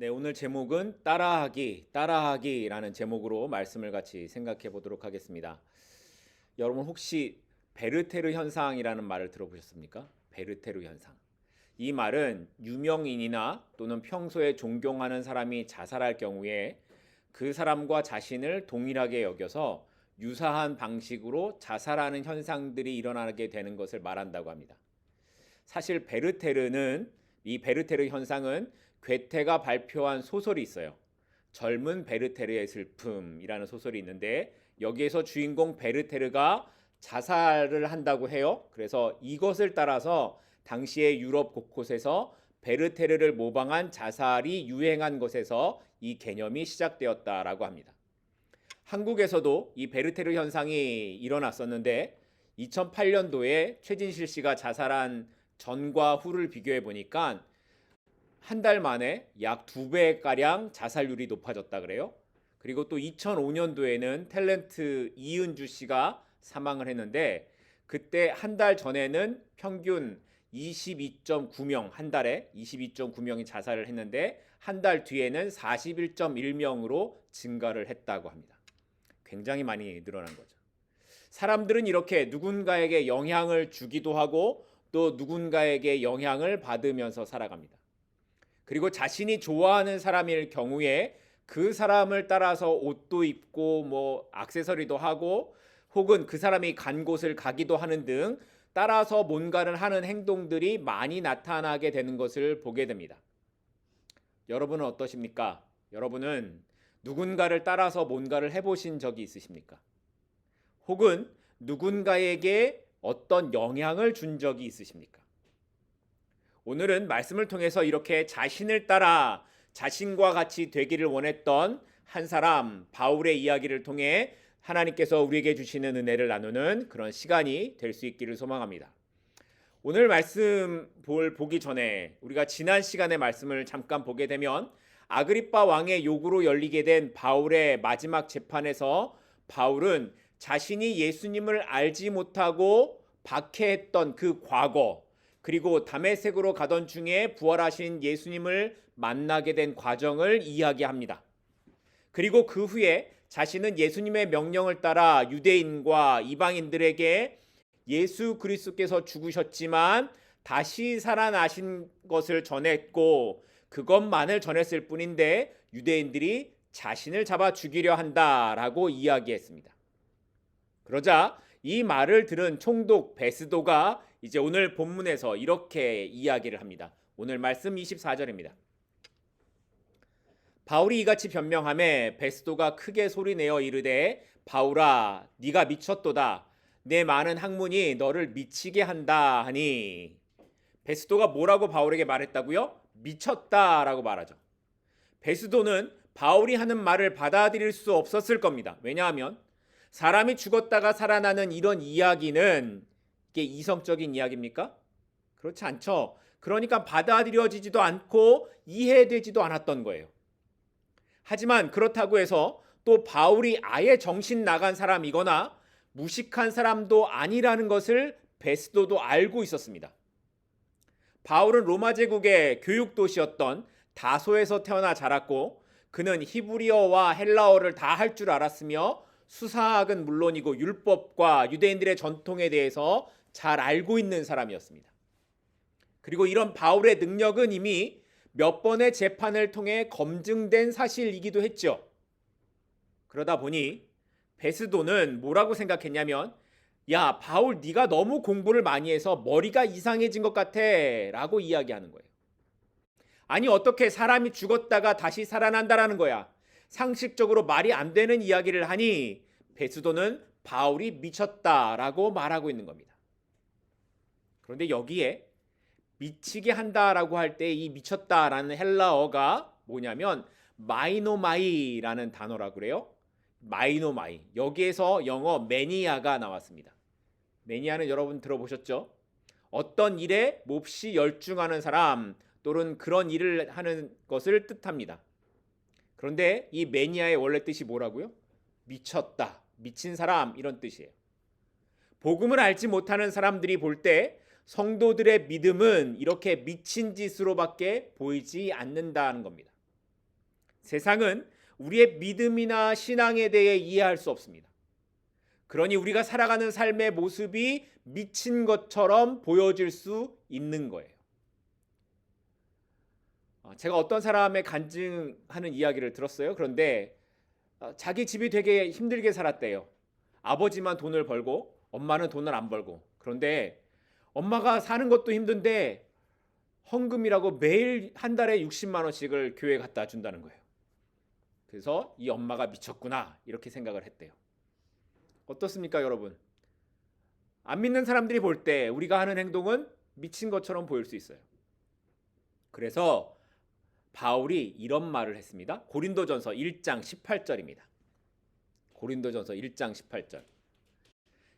네, 오늘 제목은 따라하기, 따라하기라는 제목으로 말씀을 같이 생각해 보도록 하겠습니다. 여러분 혹시 베르테르 현상이라는 말을 들어보셨습니까? 베르테르 현상. 이 말은 유명인이나 또는 평소에 존경하는 사람이 자살할 경우에 그 사람과 자신을 동일하게 여겨서 유사한 방식으로 자살하는 현상들이 일어나게 되는 것을 말한다고 합니다. 사실 베르테르는 이 베르테르 현상은 괴테가 발표한 소설이 있어요. 젊은 베르테르의 슬픔이라는 소설이 있는데 여기에서 주인공 베르테르가 자살을 한다고 해요. 그래서 이것을 따라서 당시의 유럽 곳곳에서 베르테르를 모방한 자살이 유행한 것에서 이 개념이 시작되었다라고 합니다. 한국에서도 이 베르테르 현상이 일어났었는데 2008년도에 최진실 씨가 자살한 전과 후를 비교해 보니까 한 달 만에 약 두 배 가량 자살률이 높아졌다 그래요. 그리고 또 2005년도에는 탤런트 이은주 씨가 사망을 했는데 그때 한 달 전에는 평균 22.9명 한 달에 22.9명이 자살을 했는데 한 달 뒤에는 41.1명으로 증가를 했다고 합니다. 굉장히 많이 늘어난 거죠. 사람들은 이렇게 누군가에게 영향을 주기도 하고 또 누군가에게 영향을 받으면서 살아갑니다. 그리고 자신이 좋아하는 사람일 경우에 그 사람을 따라서 옷도 입고 뭐 액세서리도 하고 혹은 그 사람이 간 곳을 가기도 하는 등 따라서 뭔가를 하는 행동들이 많이 나타나게 되는 것을 보게 됩니다. 여러분은 어떠십니까? 여러분은 누군가를 따라서 뭔가를 해보신 적이 있으십니까? 혹은 누군가에게 어떤 영향을 준 적이 있으십니까? 오늘은 말씀을 통해서 이렇게 자신을 따라 자신과 같이 되기를 원했던 한 사람 바울의 이야기를 통해 하나님께서 우리에게 주시는 은혜를 나누는 그런 시간이 될 수 있기를 소망합니다. 오늘 말씀 볼 보기 전에 우리가 지난 시간의 말씀을 잠깐 보게 되면 아그리빠 왕의 요구로 열리게 된 바울의 마지막 재판에서 바울은 자신이 예수님을 알지 못하고 박해했던 그 과거 그리고 담에색으로 가던 중에 부활하신 예수님을 만나게 된 과정을 이야기합니다. 그리고 그 후에 자신은 예수님의 명령을 따라 유대인과 이방인들에게 예수 그리스도께서 죽으셨지만 다시 살아나신 것을 전했고 그것만을 전했을 뿐인데 유대인들이 자신을 잡아 죽이려 한다라고 이야기했습니다. 그러자 이 말을 들은 총독 베스도가 이제 오늘 본문에서 이렇게 이야기를 합니다. 오늘 말씀 24절입니다. 바울이 이같이 변명함에 베스도가 크게 소리내어 이르되 바울아 네가 미쳤도다 내 많은 학문이 너를 미치게 한다 하니 베스도가 뭐라고 바울에게 말했다고요? 미쳤다라고 말하죠. 베스도는 바울이 하는 말을 받아들일 수 없었을 겁니다. 왜냐하면 사람이 죽었다가 살아나는 이런 이야기는 이게 이성적인 이야기입니까? 그렇지 않죠. 그러니까 받아들여지지도 않고 이해되지도 않았던 거예요. 하지만 그렇다고 해서 또 바울이 아예 정신 나간 사람이거나 무식한 사람도 아니라는 것을 베스도도 알고 있었습니다. 바울은 로마 제국의 교육 도시였던 다소에서 태어나 자랐고 그는 히브리어와 헬라어를 다 할 줄 알았으며 수사학은 물론이고 율법과 유대인들의 전통에 대해서 잘 알고 있는 사람이었습니다. 그리고 이런 바울의 능력은 이미 몇 번의 재판을 통해 검증된 사실이기도 했죠. 그러다 보니 베스도는 뭐라고 생각했냐면 야 바울 네가 너무 공부를 많이 해서 머리가 이상해진 것 같아라고 이야기하는 거예요. 아니 어떻게 사람이 죽었다가 다시 살아난다라는 거야. 상식적으로 말이 안 되는 이야기를 하니 베스도는 바울이 미쳤다라고 말하고 있는 겁니다. 그런데 여기에 미치게 한다라고 할 때 이 미쳤다라는 헬라어가 뭐냐면 마이노마이라는 단어라 그래요. 마이노마이. 여기에서 영어 매니아가 나왔습니다. 매니아는 여러분 들어보셨죠? 어떤 일에 몹시 열중하는 사람 또는 그런 일을 하는 것을 뜻합니다. 그런데 이 매니아의 원래 뜻이 뭐라고요? 미쳤다, 미친 사람 이런 뜻이에요. 복음을 알지 못하는 사람들이 볼 때 성도들의 믿음은 이렇게 미친 짓으로밖에 보이지 않는다는 겁니다. 세상은 우리의 믿음이나 신앙에 대해 이해할 수 없습니다. 그러니 우리가 살아가는 삶의 모습이 미친 것처럼 보여질 수 있는 거예요. 어, 제가 어떤 사람의 간증하는 이야기를 들었어요. 그런데 어, 자기 집이 되게 힘들게 살았대요. 아버지만 돈을 벌고 엄마는 돈을 안 벌고. 그런데 엄마가 사는 것도 힘든데 헌금이라고 매일 한 달에 60만 원씩을 교회 갖다 준다는 거예요. 그래서 이 엄마가 미쳤구나 이렇게 생각을 했대요. 어떻습니까, 여러분? 안 믿는 사람들이 볼 때 우리가 하는 행동은 미친 것처럼 보일 수 있어요. 그래서 바울이 이런 말을 했습니다. 고린도전서 1장 18절입니다. 고린도전서 1장 18절.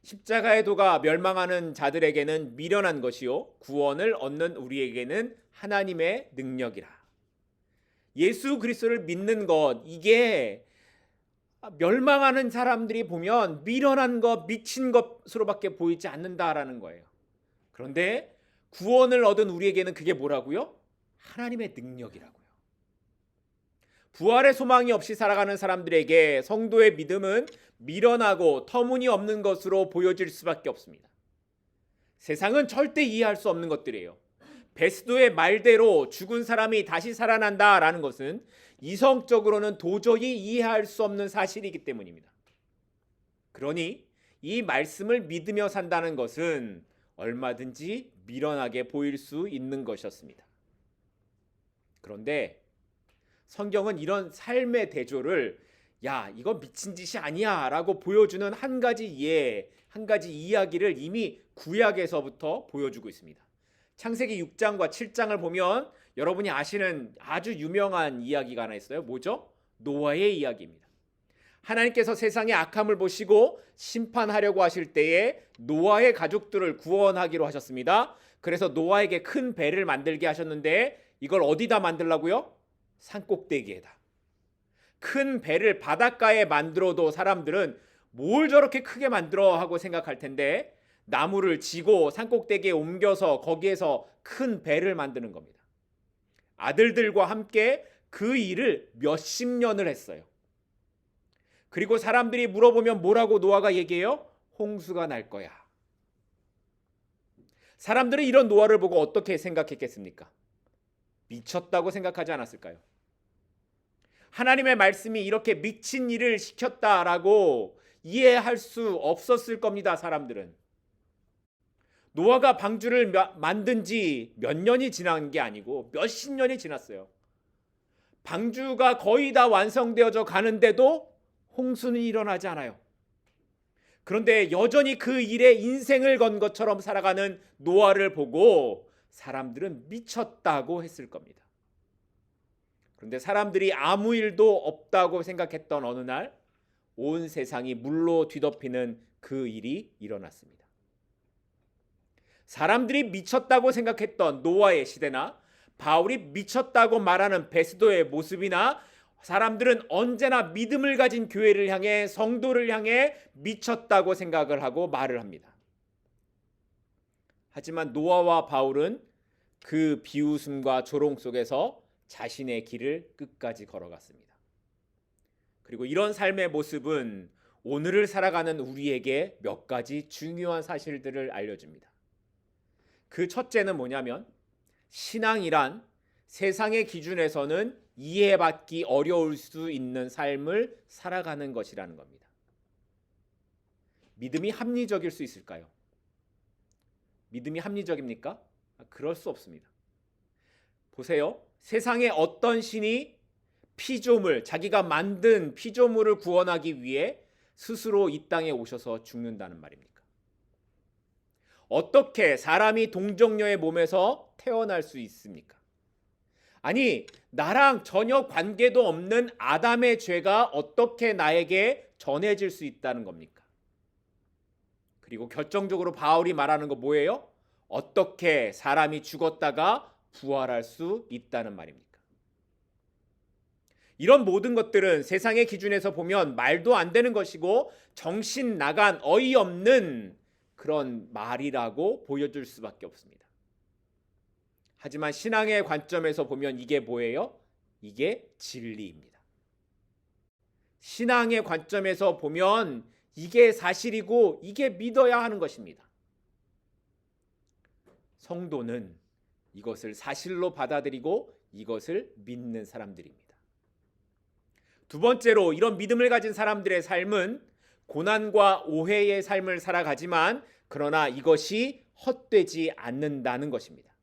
십자가의 도가 멸망하는 자들에게는 미련한 것이요 구원을 얻는 우리에게는 하나님의 능력이라. 예수 그리스도를 믿는 것 이게 멸망하는 사람들이 보면 미련한 것, 미친 것으로밖에 보이지 않는다라는 거예요. 그런데 구원을 얻은 우리에게는 그게 뭐라고요? 하나님의 능력이라고요. 부활의 소망이 없이 살아가는 사람들에게 성도의 믿음은 미련하고 터무니없는 것으로 보여질 수밖에 없습니다. 세상은 절대 이해할 수 없는 것들이에요. 베스도의 말대로 죽은 사람이 다시 살아난다라는 것은 이성적으로는 도저히 이해할 수 없는 사실이기 때문입니다. 그러니 이 말씀을 믿으며 산다는 것은 얼마든지 미련하게 보일 수 있는 것이었습니다. 그런데 성경은 이런 삶의 대조를 야, 이거 미친 짓이 아니야 라고 보여주는 한 가지 예, 한 가지 이야기를 이미 구약에서부터 보여주고 있습니다. 창세기 6장과 7장을 보면 여러분이 아시는 아주 유명한 이야기가 하나 있어요. 뭐죠? 노아의 이야기입니다. 하나님께서 세상의 악함을 보시고 심판하려고 하실 때에 노아의 가족들을 구원하기로 하셨습니다. 그래서 노아에게 큰 배를 만들게 하셨는데 이걸 어디다 만들라고요? 산꼭대기에다. 큰 배를 바닷가에 만들어도 사람들은 뭘 저렇게 크게 만들어 하고 생각할 텐데 나무를 지고 산꼭대기에 옮겨서 거기에서 큰 배를 만드는 겁니다. 아들들과 함께 그 일을 몇십 년을 했어요. 그리고 사람들이 물어보면 뭐라고 노아가 얘기해요? 홍수가 날 거야. 사람들은 이런 노아를 보고 어떻게 생각했겠습니까? 미쳤다고 생각하지 않았을까요? 하나님의 말씀이 이렇게 미친 일을 시켰다라고 이해할 수 없었을 겁니다, 사람들은. 노아가 방주를 만든 지 몇 년이 지난 게 아니고 몇십 년이 지났어요. 방주가 거의 다 완성되어져 가는데도 홍수는 일어나지 않아요. 그런데 여전히 그 일에 인생을 건 것처럼 살아가는 노아를 보고 사람들은 미쳤다고 했을 겁니다. 그런데 사람들이 아무 일도 없다고 생각했던 어느 날 온 세상이 물로 뒤덮이는 그 일이 일어났습니다. 사람들이 미쳤다고 생각했던 노아의 시대나 바울이 미쳤다고 말하는 베스도의 모습이나 사람들은 언제나 믿음을 가진 교회를 향해 성도를 향해 미쳤다고 생각을 하고 말을 합니다. 하지만 노아와 바울은 그 비웃음과 조롱 속에서 자신의 길을 끝까지 걸어갔습니다. 그리고 이런 삶의 모습은 오늘을 살아가는 우리에게 몇 가지 중요한 사실들을 알려줍니다. 그 첫째는 뭐냐면 신앙이란 세상의 기준에서는 이해받기 어려울 수 있는 삶을 살아가는 것이라는 겁니다. 믿음이 합리적일 수 있을까요? 믿음이 합리적입니까? 아, 그럴 수 없습니다. 보세요. 세상에 어떤 신이 피조물, 자기가 만든 피조물을 구원하기 위해 스스로 이 땅에 오셔서 죽는다는 말입니까? 어떻게 사람이 동정녀의 몸에서 태어날 수 있습니까? 아니, 나랑 전혀 관계도 없는 아담의 죄가 어떻게 나에게 전해질 수 있다는 겁니까? 그리고 결정적으로 바울이 말하는 거 뭐예요? 어떻게 사람이 죽었다가 부활할 수 있다는 말입니까? 이런 모든 것들은 세상의 기준에서 보면 말도 안 되는 것이고 정신 나간 어이없는 그런 말이라고 보여줄 수밖에 없습니다. 하지만 신앙의 관점에서 보면 이게 뭐예요? 이게 진리입니다. 신앙의 관점에서 보면 이게 사실이고 이게 믿어야 하는 것입니다. 성도는 이것을 사실로 받아들이고 이것을 믿는 사람들입니다. 두 번째로 이런 믿음을 가진 사람들의 삶은 고난과 오해의 삶을 살아가지만 그러나 이것이 헛되지 않는다는 것입니다.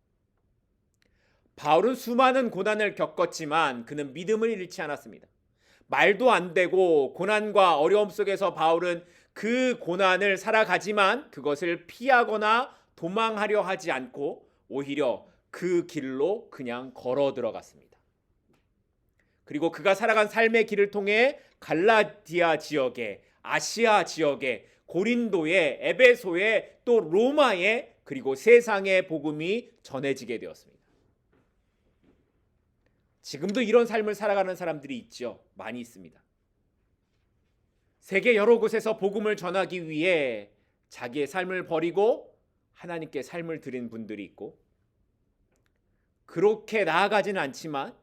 바울은 수많은 고난을 겪었지만 그는 믿음을 잃지 않았습니다. 말도 안 되고 고난과 어려움 속에서 바울은 그 고난을 살아가지만 그것을 피하거나 도망하려 하지 않고 오히려 그 길로 그냥 걸어 들어갔습니다. 그리고 그가 살아간 삶의 길을 통해 갈라디아 지역에 아시아 지역에 고린도에 에베소에 또 로마에 그리고 세상의 복음이 전해지게 되었습니다. 지금도 이런 삶을 살아가는 사람들이 있죠. 많이 있습니다. 세계 여러 곳에서 복음을 전하기 위해 자기의 삶을 버리고 하나님께 삶을 드린 분들이 있고 그렇게 나아가지는 않지만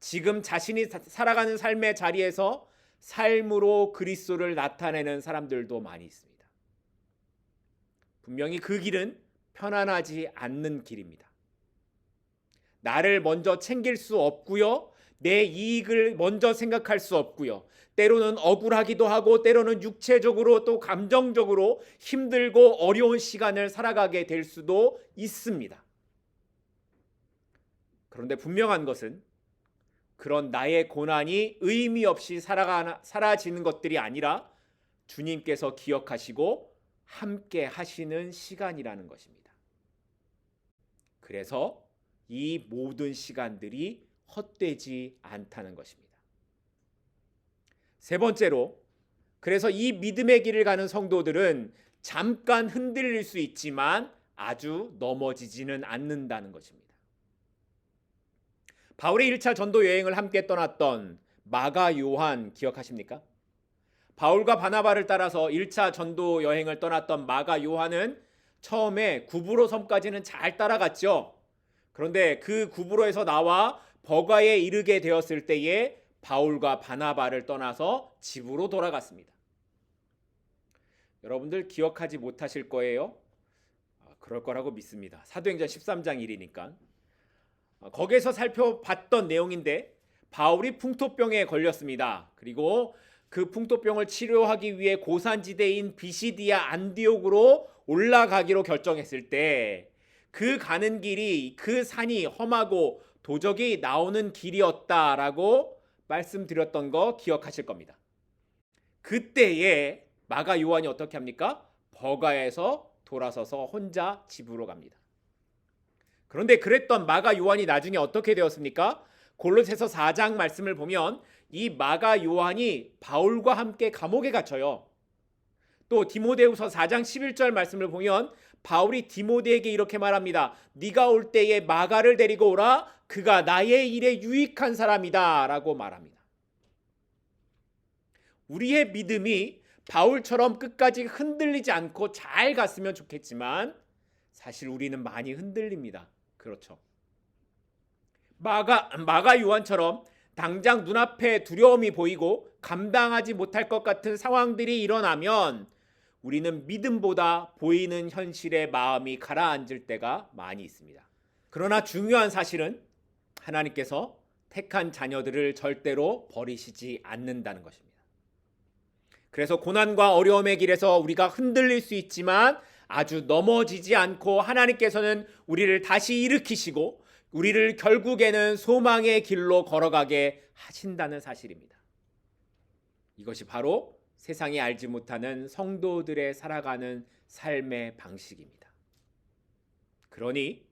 지금 자신이 살아가는 삶의 자리에서 삶으로 그리스도를 나타내는 사람들도 많이 있습니다. 분명히 그 길은 편안하지 않는 길입니다. 나를 먼저 챙길 수 없고요. 내 이익을 먼저 생각할 수 없고요. 때로는 억울하기도 하고 때로는 육체적으로 또 감정적으로 힘들고 어려운 시간을 살아가게 될 수도 있습니다. 그런데 분명한 것은 그런 나의 고난이 의미 없이 살아가, 사라지는 것들이 아니라 주님께서 기억하시고 함께 하시는 시간이라는 것입니다. 그래서 이 모든 시간들이 헛되지 않다는 것입니다. 세 번째로 그래서 이 믿음의 길을 가는 성도들은 잠깐 흔들릴 수 있지만 아주 넘어지지는 않는다는 것입니다. 바울의 1차 전도 여행을 함께 떠났던 마가 요한 기억하십니까? 바울과 바나바를 따라서 1차 전도 여행을 떠났던 마가 요한은 처음에 구브로 섬까지는 잘 따라갔죠. 그런데 그 구브로에서 나와 버가에 이르게 되었을 때에 바울과 바나바를 떠나서 집으로 돌아갔습니다. 여러분들 기억하지 못하실 거예요. 아, 그럴 거라고 믿습니다. 사도행전 13장 1이니까. 아, 거기에서 살펴봤던 내용인데 바울이 풍토병에 걸렸습니다. 그리고 그 풍토병을 치료하기 위해 고산지대인 비시디아 안디옥으로 올라가기로 결정했을 때 그 가는 길이 그 산이 험하고 도적이 나오는 길이었다라고 말씀드렸던 거 기억하실 겁니다. 그때에 마가 요한이 어떻게 합니까? 버가에서 돌아서서 혼자 집으로 갑니다. 그런데 그랬던 마가 요한이 나중에 어떻게 되었습니까? 골로새서 4장 말씀을 보면 이 마가 요한이 바울과 함께 감옥에 갇혀요. 또 디모데후서 4장 11절 말씀을 보면 바울이 디모데에게 이렇게 말합니다. 네가 올 때에 마가를 데리고 오라. 그가 나의 일에 유익한 사람이다라고 말합니다. 우리의 믿음이 바울처럼 끝까지 흔들리지 않고 잘 갔으면 좋겠지만 사실 우리는 많이 흔들립니다. 그렇죠. 마가 마가 요한처럼 당장 눈앞에 두려움이 보이고 감당하지 못할 것 같은 상황들이 일어나면 우리는 믿음보다 보이는 현실에 마음이 가라앉을 때가 많이 있습니다. 그러나 중요한 사실은 하나님께서 택한 자녀들을 절대로 버리시지 않는다는 것입니다. 그래서 고난과 어려움의 길에서 우리가 흔들릴 수 있지만 아주 넘어지지 않고 하나님께서는 우리를 다시 일으키시고 우리를 결국에는 소망의 길로 걸어가게 하신다는 사실입니다. 이것이 바로 세상이 알지 못하는 성도들의 살아가는 삶의 방식입니다. 그러니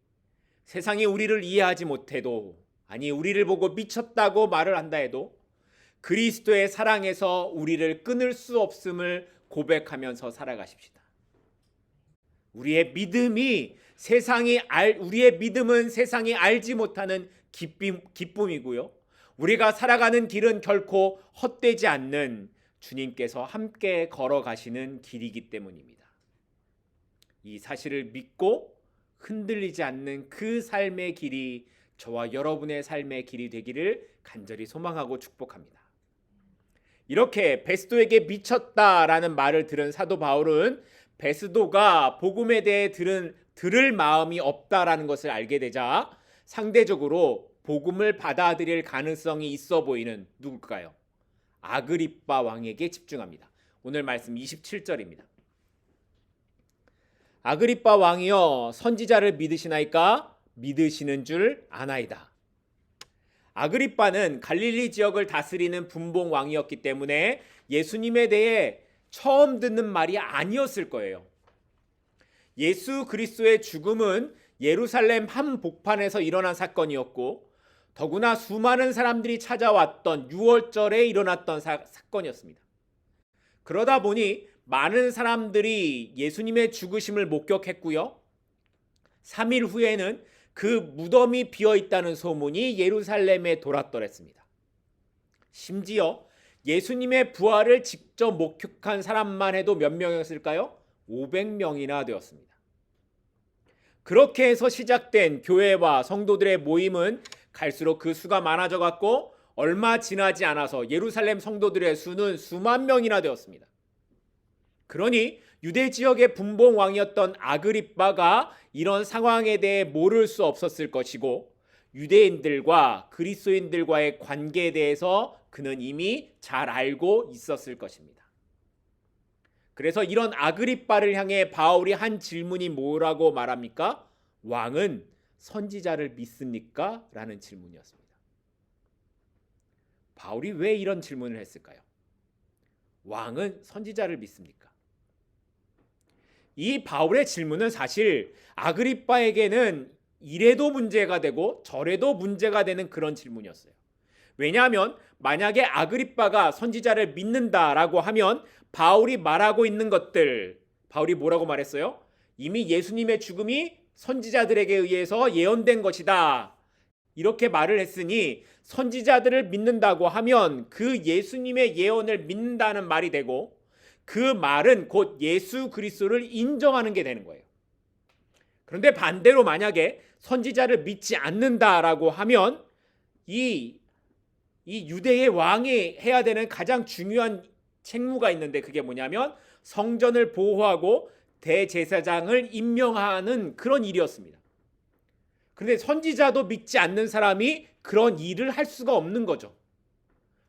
세상이 우리를 이해하지 못해도 아니 우리를 보고 미쳤다고 말을 한다 해도 그리스도의 사랑에서 우리를 끊을 수 없음을 고백하면서 살아가십시다. 우리의 믿음이 세상이 알 우리의 믿음은 세상이 알지 못하는 기쁨, 기쁨이고요. 우리가 살아가는 길은 결코 헛되지 않는 주님께서 함께 걸어가시는 길이기 때문입니다. 이 사실을 믿고 흔들리지 않는 그 삶의 길이 저와 여러분의 삶의 길이 되기를 간절히 소망하고 축복합니다. 이렇게 베스도에게 미쳤다라는 말을 들은 사도 바울은 베스도가 복음에 대해 들은 들을 마음이 없다라는 것을 알게 되자 상대적으로 복음을 받아들일 가능성이 있어 보이는 누굴까요? 아그리빠 왕에게 집중합니다. 오늘 말씀 27절입니다. 아그리빠 왕이여 선지자를 믿으시나이까 믿으시는 줄 아나이다. 아그리빠는 갈릴리 지역을 다스리는 분봉 왕이었기 때문에 예수님에 대해 처음 듣는 말이 아니었을 거예요. 예수 그리스도의 죽음은 예루살렘 한 복판에서 일어난 사건이었고 더구나 수많은 사람들이 찾아왔던 6월절에 일어났던 사, 사건이었습니다. 그러다 보니 많은 사람들이 예수님의 죽으심을 목격했고요. 3일 후에는 그 무덤이 비어 있다는 소문이 예루살렘에 돌았더랬습니다. 심지어 예수님의 부활을 직접 목격한 사람만 해도 몇 명이었을까요? 500명이나 되었습니다. 그렇게 해서 시작된 교회와 성도들의 모임은 갈수록 그 수가 많아져 갔고 얼마 지나지 않아서 예루살렘 성도들의 수는 수만 명이나 되었습니다. 그러니 유대 지역의 분봉 왕이었던 아그리빠가 이런 상황에 대해 모를 수 없었을 것이고 유대인들과 그리스도인들과의 관계에 대해서 그는 이미 잘 알고 있었을 것입니다. 그래서 이런 아그리빠를 향해 바울이 한 질문이 뭐라고 말합니까? 왕은 선지자를 믿습니까? 라는 질문이었습니다. 바울이 왜 이런 질문을 했을까요? 왕은 선지자를 믿습니까? 이 바울의 질문은 사실 아그리빠에게는 이래도 문제가 되고 저래도 문제가 되는 그런 질문이었어요. 왜냐하면 만약에 아그리빠가 선지자를 믿는다라고 하면 바울이 말하고 있는 것들 바울이 뭐라고 말했어요? 이미 예수님의 죽음이 선지자들에게 의해서 예언된 것이다. 이렇게 말을 했으니 선지자들을 믿는다고 하면 그 예수님의 예언을 믿는다는 말이 되고 그 말은 곧 예수 그리스도를 인정하는 게 되는 거예요. 그런데 반대로 만약에 선지자를 믿지 않는다라고 하면 이, 이 유대의 왕이 해야 되는 가장 중요한 책무가 있는데 그게 뭐냐면 성전을 보호하고 대제사장을 임명하는 그런 일이었습니다. 그런데 선지자도 믿지 않는 사람이 그런 일을 할 수가 없는 거죠.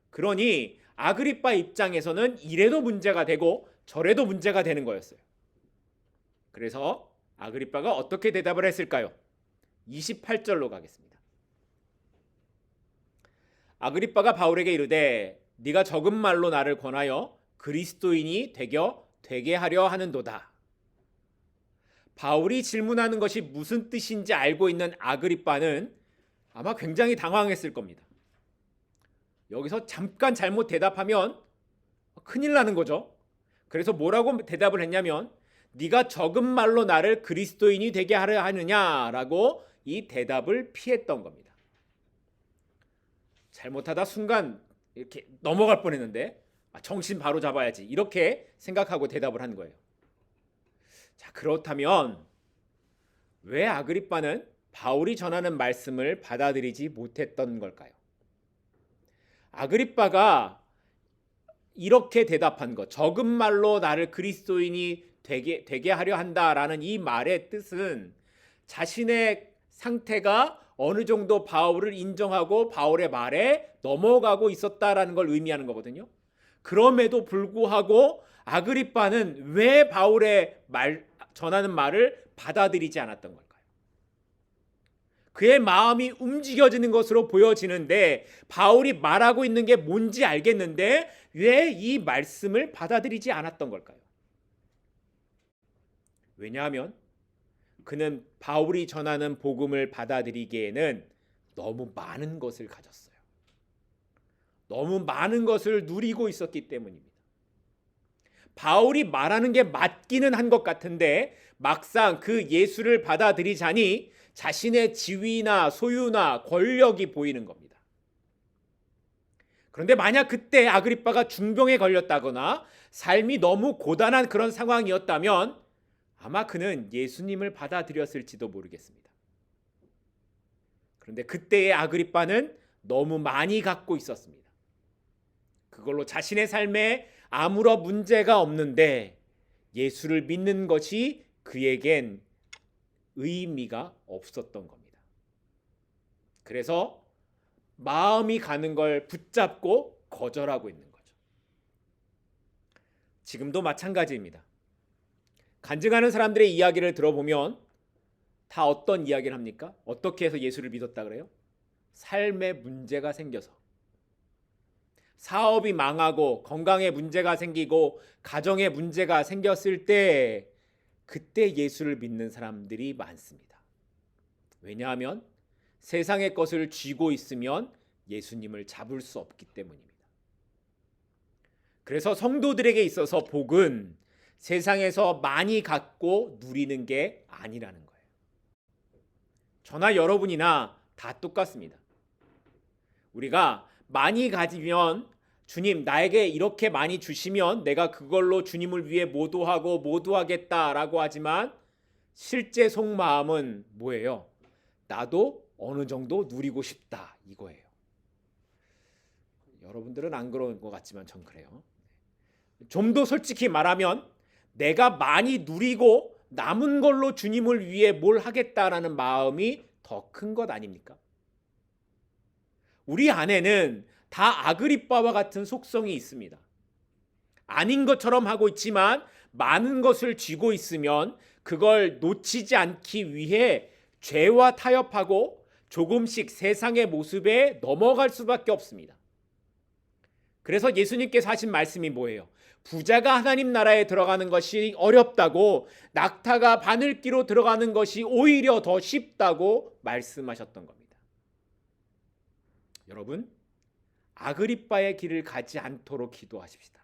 그러니 아그리빠 입장에서는 이래도 문제가 되고 저래도 문제가 되는 거였어요. 그래서 아그리빠가 어떻게 대답을 했을까요? 28절로 가겠습니다. 아그리빠가 바울에게 이르되 네가 적은 말로 나를 권하여 그리스도인이 되겨 되게 하려 하는도다. 바울이 질문하는 것이 무슨 뜻인지 알고 있는 아그리빠는 아마 굉장히 당황했을 겁니다. 여기서 잠깐 잘못 대답하면 큰일 나는 거죠. 그래서 뭐라고 대답을 했냐면 네가 적은 말로 나를 그리스도인이 되게 하려 하느냐라고 이 대답을 피했던 겁니다. 잘못하다 순간 이렇게 넘어갈 뻔했는데 아, 정신 바로 잡아야지 이렇게 생각하고 대답을 한 거예요. 자 그렇다면 왜 아그리빠는 바울이 전하는 말씀을 받아들이지 못했던 걸까요? 아그리빠가 이렇게 대답한 것, 적은 말로 나를 그리스도인이 되게 되게 하려 한다라는 이 말의 뜻은 자신의 상태가 어느 정도 바울을 인정하고 바울의 말에 넘어가고 있었다라는 걸 의미하는 거거든요. 그럼에도 불구하고 아그리빠는 왜 바울의 말 전하는 말을 받아들이지 않았던 걸까요? 그의 마음이 움직여지는 것으로 보여지는데 바울이 말하고 있는 게 뭔지 알겠는데 왜 이 말씀을 받아들이지 않았던 걸까요? 왜냐하면 그는 바울이 전하는 복음을 받아들이기에는 너무 많은 것을 가졌어요. 너무 많은 것을 누리고 있었기 때문입니다. 바울이 말하는 게 맞기는 한 것 같은데 막상 그 예수를 받아들이자니 자신의 지위나 소유나 권력이 보이는 겁니다. 그런데 만약 그때 아그리빠가 중병에 걸렸다거나 삶이 너무 고단한 그런 상황이었다면 아마 그는 예수님을 받아들였을지도 모르겠습니다. 그런데 그때의 아그리빠는 너무 많이 갖고 있었습니다. 그걸로 자신의 삶에 아무런 문제가 없는데 예수를 믿는 것이 그에겐 의미가 없었던 겁니다. 그래서 마음이 가는 걸 붙잡고 거절하고 있는 거죠. 지금도 마찬가지입니다. 간증하는 사람들의 이야기를 들어보면 다 어떤 이야기를 합니까? 어떻게 해서 예수를 믿었다 그래요? 삶에 문제가 생겨서 사업이 망하고 건강에 문제가 생기고 가정에 문제가 생겼을 때 그때 예수를 믿는 사람들이 많습니다. 왜냐하면 세상의 것을 쥐고 있으면 예수님을 잡을 수 없기 때문입니다. 그래서 성도들에게 있어서 복은 세상에서 많이 갖고 누리는 게 아니라는 거예요. 저나 여러분이나 다 똑같습니다. 우리가 많이 가지면 주님 나에게 이렇게 많이 주시면 내가 그걸로 주님을 위해 모도하고 모도하겠다라고 하지만 실제 속마음은 뭐예요? 나도 어느 정도 누리고 싶다 이거예요. 여러분들은 안 그런 것 같지만 전 그래요. 좀 더 솔직히 말하면 내가 많이 누리고 남은 걸로 주님을 위해 뭘 하겠다라는 마음이 더 큰 것 아닙니까? 우리 안에는 다 아그리빠와 같은 속성이 있습니다. 아닌 것처럼 하고 있지만 많은 것을 쥐고 있으면 그걸 놓치지 않기 위해 죄와 타협하고 조금씩 세상의 모습에 넘어갈 수밖에 없습니다. 그래서 예수님께서 하신 말씀이 뭐예요? 부자가 하나님 나라에 들어가는 것이 어렵다고 낙타가 바늘기로 들어가는 것이 오히려 더 쉽다고 말씀하셨던 겁니다. 여러분, 아그리빠의 길을 가지 않도록 기도하십시다.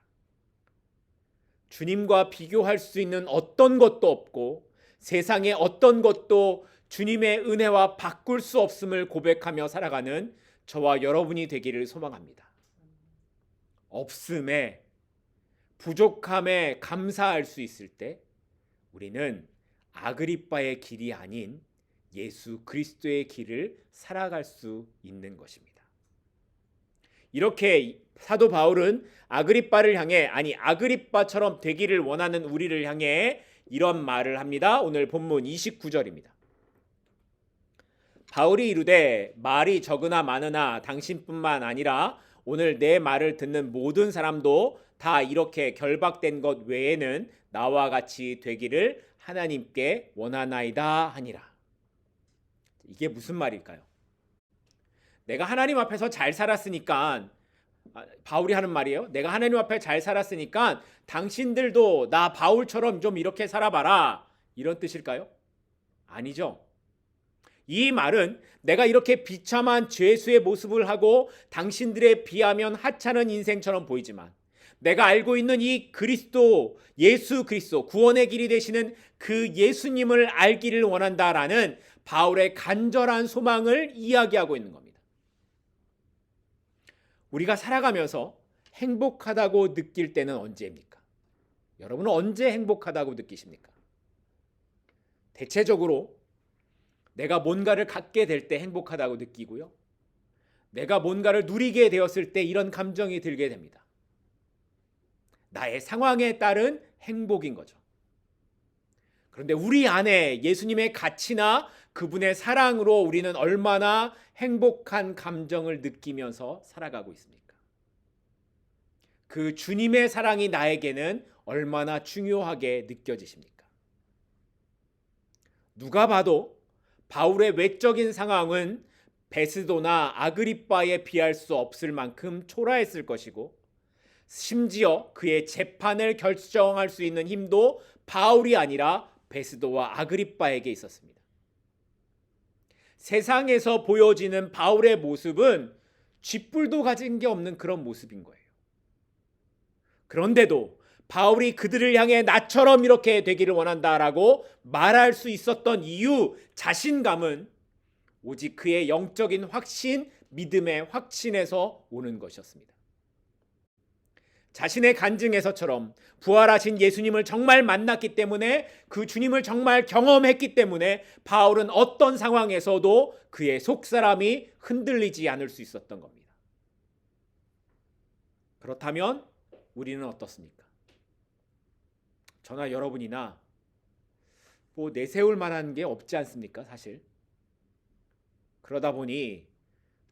주님과 비교할 수 있는 어떤 것도 없고 세상의 어떤 것도 주님의 은혜와 바꿀 수 없음을 고백하며 살아가는 저와 여러분이 되기를 소망합니다. 없음에 부족함에 감사할 수 있을 때 우리는 아그리빠의 길이 아닌 예수 그리스도의 길을 살아갈 수 있는 것입니다. 이렇게 사도 바울은 아그리빠를 향해 아니 아그리빠처럼 되기를 원하는 우리를 향해 이런 말을 합니다. 오늘 본문 29절입니다. 바울이 이르되 말이 적으나 많으나 당신뿐만 아니라 오늘 내 말을 듣는 모든 사람도 다 이렇게 결박된 것 외에는 나와 같이 되기를 하나님께 원하나이다 하니라. 이게 무슨 말일까요? 내가 하나님 앞에서 잘 살았으니까 아, 바울이 하는 말이에요. 내가 하나님 앞에 잘 살았으니까 당신들도 나 바울처럼 좀 이렇게 살아봐라. 이런 뜻일까요? 아니죠. 이 말은 내가 이렇게 비참한 죄수의 모습을 하고 당신들에 비하면 하찮은 인생처럼 보이지만 내가 알고 있는 이 그리스도 예수 그리스도 구원의 길이 되시는 그 예수님을 알기를 원한다라는 바울의 간절한 소망을 이야기하고 있는 겁니다. 우리가 살아가면서 행복하다고 느낄 때는 언제입니까? 여러분은 언제 행복하다고 느끼십니까? 대체적으로 내가 뭔가를 갖게 될 때 행복하다고 느끼고요. 내가 뭔가를 누리게 되었을 때 이런 감정이 들게 됩니다. 나의 상황에 따른 행복인 거죠. 그런데 우리 안에 예수님의 가치나 그분의 사랑으로 우리는 얼마나 행복한 감정을 느끼면서 살아가고 있습니까? 그 주님의 사랑이 나에게는 얼마나 중요하게 느껴지십니까? 누가 봐도 바울의 외적인 상황은 베스도나 아그리빠에 비할 수 없을 만큼 초라했을 것이고 심지어 그의 재판을 결정할 수 있는 힘도 바울이 아니라 베스도와 아그리빠에게 있었습니다. 세상에서 보여지는 바울의 모습은 쥐뿔도 가진 게 없는 그런 모습인 거예요. 그런데도 바울이 그들을 향해 나처럼 이렇게 되기를 원한다라고 말할 수 있었던 이유, 자신감은 오직 그의 영적인 확신, 믿음의 확신에서 오는 것이었습니다. 자신의 간증에서처럼 부활하신 예수님을 정말 만났기 때문에 그 주님을 정말 경험했기 때문에 바울은 어떤 상황에서도 그의 속사람이 흔들리지 않을 수 있었던 겁니다. 그렇다면 우리는 어떻습니까? 저나 여러분이나 뭐 내세울 만한 게 없지 않습니까? 사실. 그러다 보니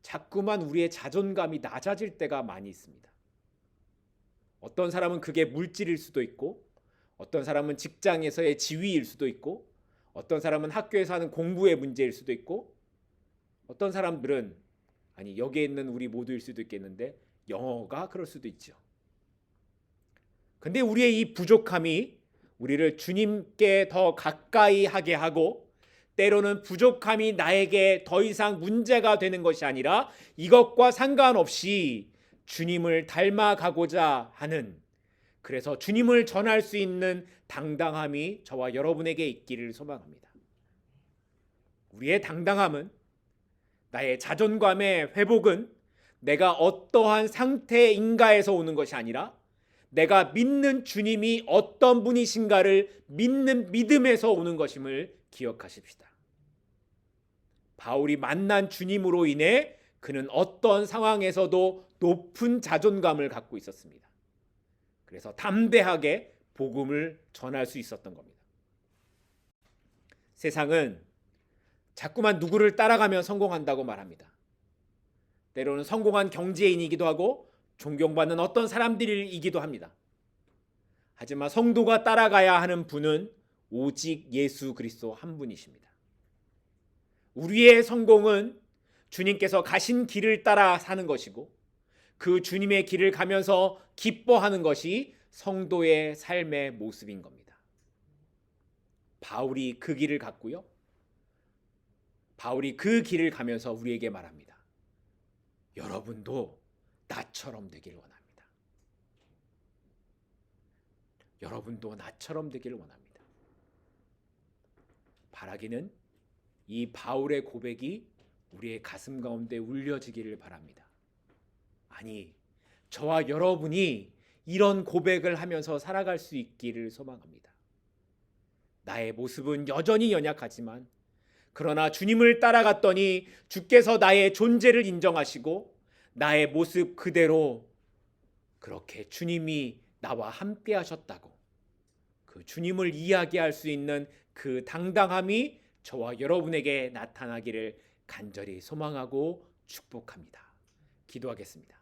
자꾸만 우리의 자존감이 낮아질 때가 많이 있습니다. 어떤 사람은 그게 물질일 수도 있고, 어떤 사람은 직장에서의 지위일 수도 있고, 어떤 사람은 학교에서 하는 공부의 문제일 수도 있고, 어떤 사람들은 아니 여기에 있는 우리 모두일 수도 있겠는데 영어가 그럴 수도 있죠. 근데 우리의 이 부족함이 우리를 주님께 더 가까이 하게 하고 때로는 부족함이 나에게 더 이상 문제가 되는 것이 아니라 이것과 상관없이 주님을 닮아가고자 하는 그래서 주님을 전할 수 있는 당당함이 저와 여러분에게 있기를 소망합니다. 우리의 당당함은 나의 자존감의 회복은 내가 어떠한 상태인가에서 오는 것이 아니라 내가 믿는 주님이 어떤 분이신가를 믿는 믿음에서 오는 것임을 기억하십시다. 바울이 만난 주님으로 인해 그는 어떤 상황에서도 높은 자존감을 갖고 있었습니다. 그래서 담대하게 복음을 전할 수 있었던 겁니다. 세상은 자꾸만 누구를 따라가면 성공한다고 말합니다. 때로는 성공한 경제인이기도 하고 존경받는 어떤 사람들이기도 합니다. 하지만 성도가 따라가야 하는 분은 오직 예수 그리스도 한 분이십니다. 우리의 성공은 주님께서 가신 길을 따라 사는 것이고 그 주님의 길을 가면서 기뻐하는 것이 성도의 삶의 모습인 겁니다. 바울이 그 길을 갔고요. 바울이 그 길을 가면서 우리에게 말합니다. 여러분도 나처럼 되길 원합니다. 여러분도 나처럼 되기를 원합니다. 바라기는 이 바울의 고백이 우리의 가슴 가운데 울려지기를 바랍니다. 아니, 저와 여러분이 이런 고백을 하면서 살아갈 수 있기를 소망합니다. 나의 모습은 여전히 연약하지만 그러나 주님을 따라갔더니 주께서 나의 존재를 인정하시고 나의 모습 그대로 그렇게 주님이 나와 함께 하셨다고 그 주님을 이야기할 수 있는 그 당당함이 저와 여러분에게 나타나기를 간절히 소망하고 축복합니다. 기도하겠습니다.